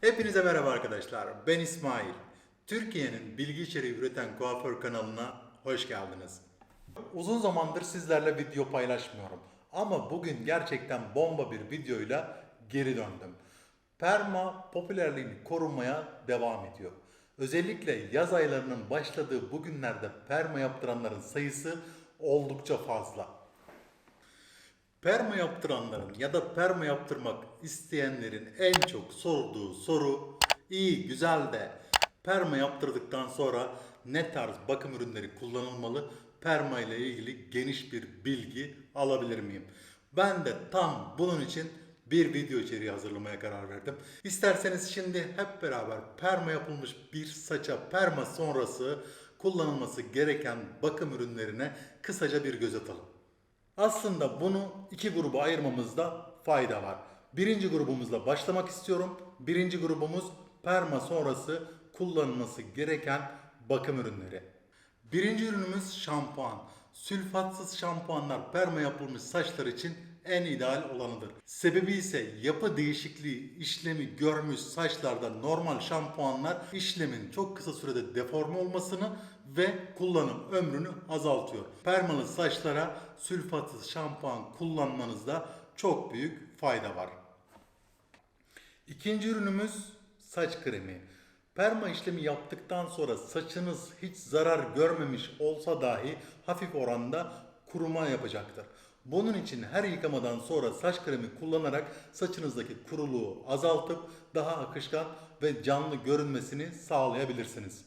Hepinize merhaba arkadaşlar. Ben İsmail. Türkiye'nin bilgi içeriği üreten kuaför kanalına hoş geldiniz. Uzun zamandır sizlerle video paylaşmıyorum. Ama bugün gerçekten bomba bir videoyla geri döndüm. Perma popülerliğini korumaya devam ediyor. Özellikle yaz aylarının başladığı bu günlerde perma yaptıranların sayısı oldukça fazla. Perma yaptıranların ya da perma yaptırmak isteyenlerin en çok sorduğu soru iyi güzel de perma yaptırdıktan sonra ne tarz bakım ürünleri kullanılmalı? Perma ile ilgili geniş bir bilgi alabilir miyim? Ben de tam bunun için bir video içeriği hazırlamaya karar verdim. İsterseniz şimdi hep beraber perma yapılmış bir saça perma sonrası kullanılması gereken bakım ürünlerine kısaca bir göz atalım. Aslında bunu iki gruba ayırmamızda fayda var. Birinci grubumuzla başlamak istiyorum. Birinci grubumuz perma sonrası kullanılması gereken bakım ürünleri. Birinci ürünümüz şampuan. Sülfatsız şampuanlar perma yapılmış saçlar için en ideal olanıdır. Sebebi ise yapı değişikliği işlemi görmüş saçlarda normal şampuanlar işlemin çok kısa sürede deforme olmasını ve kullanım ömrünü azaltıyor. Permalı saçlara sülfatsız şampuan kullanmanızda çok büyük fayda var. İkinci ürünümüz saç kremi. Perma işlemi yaptıktan sonra saçınız hiç zarar görmemiş olsa dahi hafif oranda kuruma yapacaktır. Bunun için her yıkamadan sonra saç kremi kullanarak saçınızdaki kuruluğu azaltıp daha akışkan ve canlı görünmesini sağlayabilirsiniz.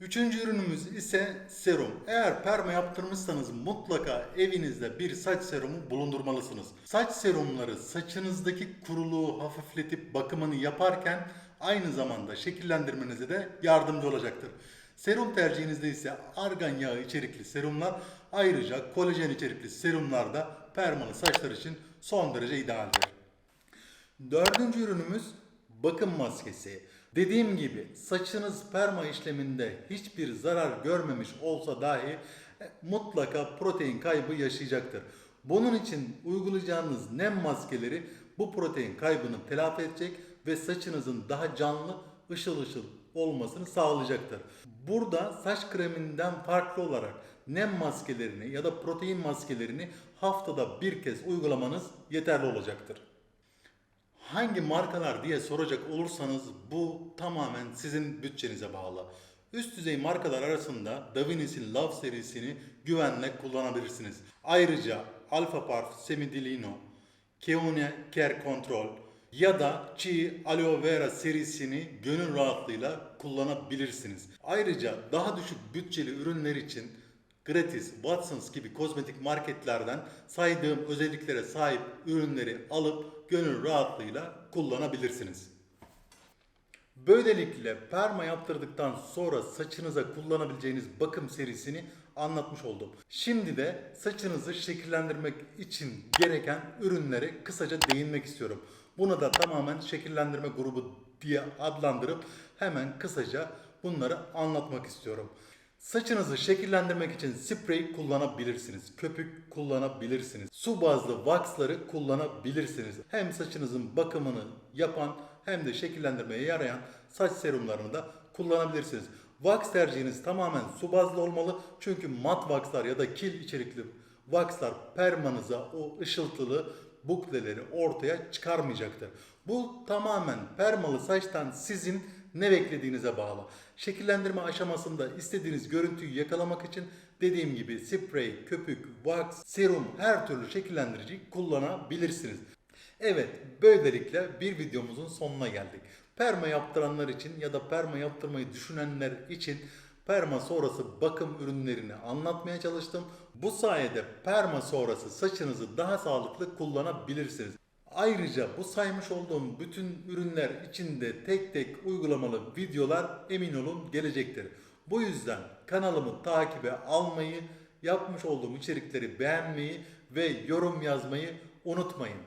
Üçüncü ürünümüz ise serum. Eğer perma yaptırmışsanız mutlaka evinizde bir saç serumu bulundurmalısınız. Saç serumları saçınızdaki kuruluğu hafifletip bakımını yaparken aynı zamanda şekillendirmenize de yardımcı olacaktır. Serum tercihinizde ise argan yağı içerikli serumlar ayrıca kolajen içerikli serumlar da permalı saçlar için son derece idealdir. Dördüncü ürünümüz bakım maskesi. Dediğim gibi saçınız perma işleminde hiçbir zarar görmemiş olsa dahi e, mutlaka protein kaybı yaşayacaktır. Bunun için uygulayacağınız nem maskeleri bu protein kaybını telafi edecek ve saçınızın daha canlı, ışıl ışıl olmasını sağlayacaktır. Burada saç kreminden farklı olarak nem maskelerini ya da protein maskelerini haftada bir kez uygulamanız yeterli olacaktır. Hangi markalar diye soracak olursanız bu tamamen sizin bütçenize bağlı. Üst düzey markalar arasında Davinis'in Love serisini güvenle kullanabilirsiniz. Ayrıca Alpha Parf Semidilino, Keone Care Control ya da Chi Aloe Vera serisini gönül rahatlığıyla kullanabilirsiniz. Ayrıca daha düşük bütçeli ürünler için Gratis, Watsons gibi kozmetik marketlerden saydığım özelliklere sahip ürünleri alıp gönül rahatlığıyla kullanabilirsiniz. Böylelikle perma yaptırdıktan sonra saçınıza kullanabileceğiniz bakım serisini anlatmış oldum. Şimdi de saçınızı şekillendirmek için gereken ürünlere kısaca değinmek istiyorum. Bunu da tamamen şekillendirme grubu diye adlandırıp hemen kısaca bunları anlatmak istiyorum. Saçınızı şekillendirmek için sprey kullanabilirsiniz. Köpük kullanabilirsiniz. Su bazlı waxları kullanabilirsiniz. Hem saçınızın bakımını yapan hem de şekillendirmeye yarayan saç serumlarını da kullanabilirsiniz. Wax tercihiniz tamamen su bazlı olmalı. Çünkü mat waxlar ya da kil içerikli waxlar permanıza o ışıltılı bukleleri ortaya çıkarmayacaktır. Bu tamamen permalı saçtan sizin ne beklediğinize bağlı. Şekillendirme aşamasında istediğiniz görüntüyü yakalamak için dediğim gibi sprey, köpük, wax, serum her türlü şekillendirici kullanabilirsiniz. Evet, böylelikle bir videomuzun sonuna geldik. Perma yaptıranlar için ya da perma yaptırmayı düşünenler için perma sonrası bakım ürünlerini anlatmaya çalıştım. Bu sayede perma sonrası saçınızı daha sağlıklı kullanabilirsiniz. Ayrıca bu saymış olduğum bütün ürünler içinde tek tek uygulamalı videolar emin olun gelecektir. Bu yüzden kanalımı takibe almayı, yapmış olduğum içerikleri beğenmeyi ve yorum yazmayı unutmayın.